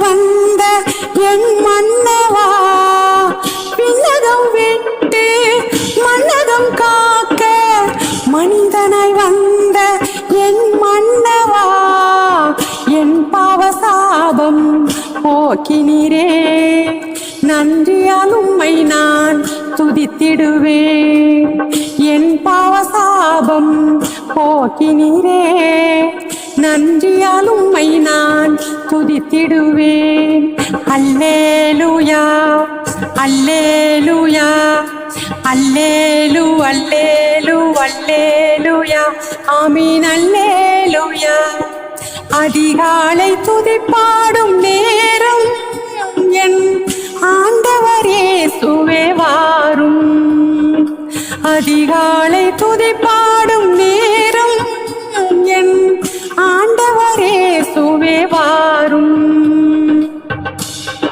வந்த என் மன்னவா? விண்ணகம் விட்டு மன்னகம் காக்க மனிதனாய் வந்த என் மன்னவா? என் பாவசாபம் போக்கினீரே. நன்றியால் உம்மை நான் துதித்திடுவேன். என் பாவசாபம் போக்கினீரே. நன்றியால் உம்மை நான் துதித்திடுவேன். அல்லேலுயா அல்லேலுயா அல்லேலு அல்லேலு அல்லேலுயா. ஆமீன் அல்லேலுயா. அதிகாலை துதிப்பாடும் நேரம் என் ஆண்டவரே சுவேவாரும் அதிகாலை துதிப்பாடும் நேரம் என் ஆண்டவரே சுவே